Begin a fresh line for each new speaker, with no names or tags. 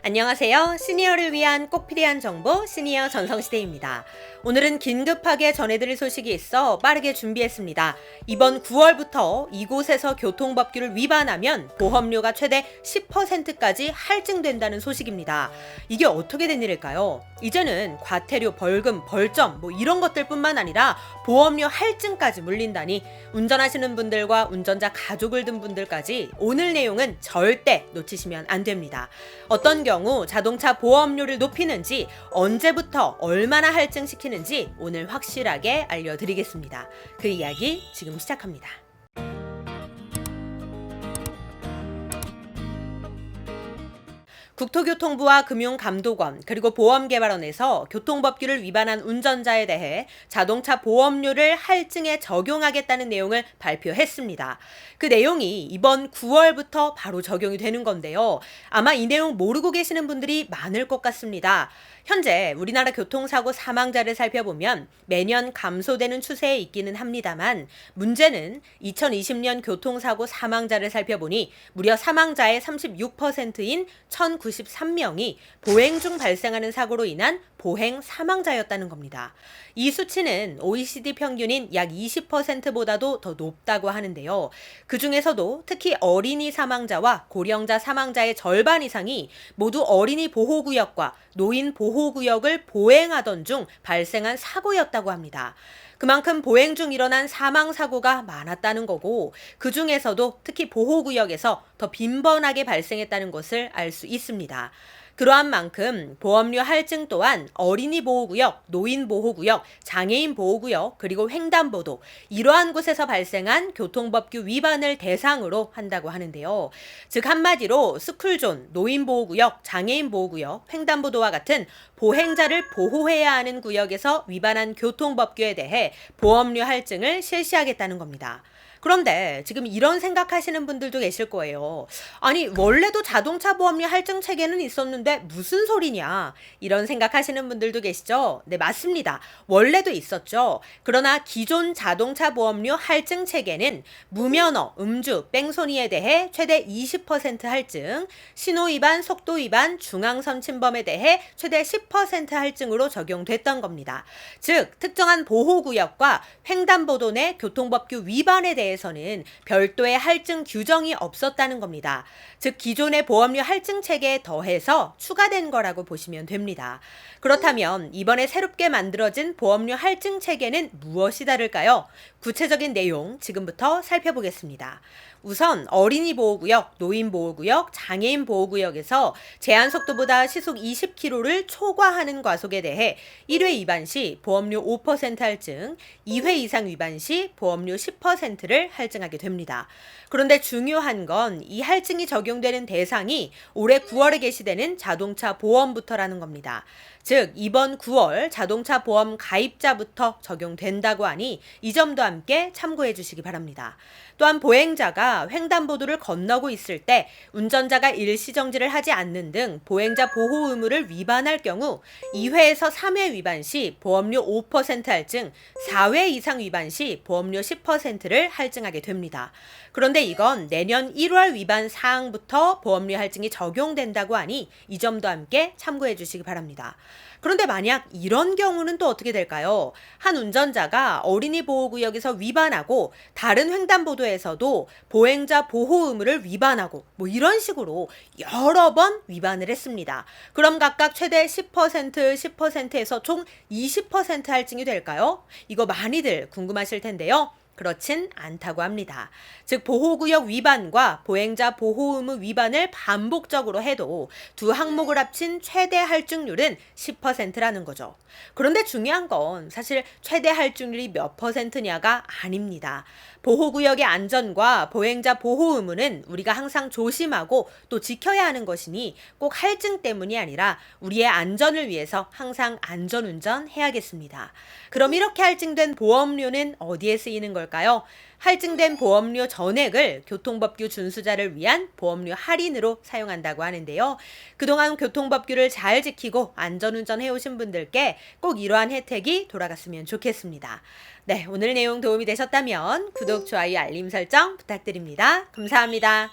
안녕하세요. 시니어를 위한 꼭 필요한 정보 시니어 전성시대입니다. 오늘은 긴급하게 전해드릴 소식이 있어 빠르게 준비했습니다. 이번 9월부터 이곳에서 교통법규를 위반하면 보험료가 최대 10%까지 할증된다는 소식입니다. 이게 어떻게 된 일일까요? 이제는 과태료, 벌금, 벌점 뭐 이런 것들뿐만 아니라 보험료 할증까지 물린다니 운전하시는 분들과 운전자 가족을 둔 분들까지 오늘 내용은 절대 놓치시면 안 됩니다. 어떤 경우 자동차 보험료를 높이는지 언제부터 얼마나 할증시키는지 오늘 확실하게 알려드리겠습니다. 그 이야기 지금 시작합니다. 국토교통부와 금융감독원 그리고 보험개발원에서 교통법규를 위반한 운전자에 대해 자동차 보험료를 할증에 적용하겠다는 내용을 발표했습니다. 그 내용이 이번 9월부터 바로 적용이 되는 건데요. 아마 이 내용 모르고 계시는 분들이 많을 것 같습니다. 현재 우리나라 교통사고 사망자를 살펴보면 매년 감소되는 추세에 있기는 합니다만 문제는 2020년 교통사고 사망자를 살펴보니 무려 사망자의 36%인 1,093명이 보행 중 발생하는 사고로 인한 보행 사망자였다는 겁니다. 이 수치는 OECD 평균인 약 20%보다도 더 높다고 하는데요. 그 중에서도 특히 어린이 사망자와 고령자 사망자의 절반 이상이 모두 어린이 보호구역과 노인 보호구역을 보행하던 중 발생한 사고였다고 합니다. 그만큼 보행 중 일어난 사망 사고가 많았다는 거고 그 중에서도 특히 보호구역에서 더 빈번하게 발생했다는 것을 알 수 있습니다. 그러한 만큼 보험료 할증 또한 어린이 보호구역, 노인 보호구역, 장애인 보호구역, 그리고 횡단보도 이러한 곳에서 발생한 교통법규 위반을 대상으로 한다고 하는데요. 즉 한마디로 스쿨존, 노인 보호구역, 장애인 보호구역, 횡단보도와 같은 보행자를 보호해야 하는 구역에서 위반한 교통법규에 대해 보험료 할증을 실시하겠다는 겁니다. 그런데 지금 이런 생각하시는 분들도 계실 거예요. 아니, 원래도 자동차 보험료 할증 체계는 있었는데 무슨 소리냐? 이런 생각하시는 분들도 계시죠? 네, 맞습니다. 원래도 있었죠. 그러나 기존 자동차 보험료 할증 체계는 무면허, 음주, 뺑소니에 대해 최대 20% 할증, 신호 위반, 속도 위반, 중앙선 침범에 대해 최대 10% 할증으로 적용됐던 겁니다. 즉, 특정한 보호구역과 횡단보도 내 교통법규 위반에 대해 대해서는 별도의 할증 규정이 없었다는 겁니다. 즉 기존의 보험료 할증 체계에 더해서 추가된 거라고 보시면 됩니다. 그렇다면 이번에 새롭게 만들어진 보험료 할증 체계는 무엇이 다를까요? 구체적인 내용 지금부터 살펴보겠습니다. 우선 어린이 보호구역, 노인 보호구역, 장애인 보호구역에서 제한 속도보다 시속 20km를 초과하는 과속에 대해 1회 위반 시 보험료 5% 할증, 2회 이상 위반 시 보험료 10%를 할증하게 됩니다. 그런데 중요한 건 이 할증이 적용되는 대상이 올해 9월에 개시되는 자동차 보험부터라는 겁니다. 즉 이번 9월 자동차 보험 가입자부터 적용된다고 하니 이 점도 함께 참고해 주시기 바랍니다. 또한 보행자가 횡단보도를 건너고 있을 때 운전자가 일시정지를 하지 않는 등 보행자 보호 의무를 위반할 경우 2회에서 3회 위반 시 보험료 5% 할증, 4회 이상 위반 시 보험료 10%를 할증하게 됩니다. 그런데 이건 내년 1월 위반 사항부터 보험료 할증이 적용된다고 하니 이 점도 함께 참고해 주시기 바랍니다. 그런데 만약 이런 경우는 또 어떻게 될까요? 한 운전자가 어린이 보호구역에서 위반하고 다른 횡단보도에서도 보 행자 보호 의무를 위반하고 뭐 이런 식으로 여러 번 위반을 했습니다. 그럼 각각 최대 10% 10%에서 총 20% 할증이 될까요? 이거 많이들 궁금하실 텐데요. 그렇진 않다고 합니다. 즉 보호구역 위반과 보행자 보호 의무 위반을 반복적으로 해도 두 항목을 합친 최대 할증률은 10%라는 거죠. 그런데 중요한 건 사실 최대 할증률이 몇 퍼센트냐가 아닙니다. 보호구역의 안전과 보행자 보호 의무는 우리가 항상 조심하고 또 지켜야 하는 것이니 꼭 할증 때문이 아니라 우리의 안전을 위해서 항상 안전운전 해야겠습니다. 그럼 이렇게 할증된 보험료는 어디에 쓰이는 걸까요? 할증된 보험료 전액을 교통법규 준수자를 위한 보험료 할인으로 사용한다고 하는데요. 그동안 교통법규를 잘 지키고 안전운전 해오신 분들께 꼭 이러한 혜택이 돌아갔으면 좋겠습니다. 네, 오늘 내용 도움이 되셨다면 구독, 좋아요, 알림 설정 부탁드립니다. 감사합니다.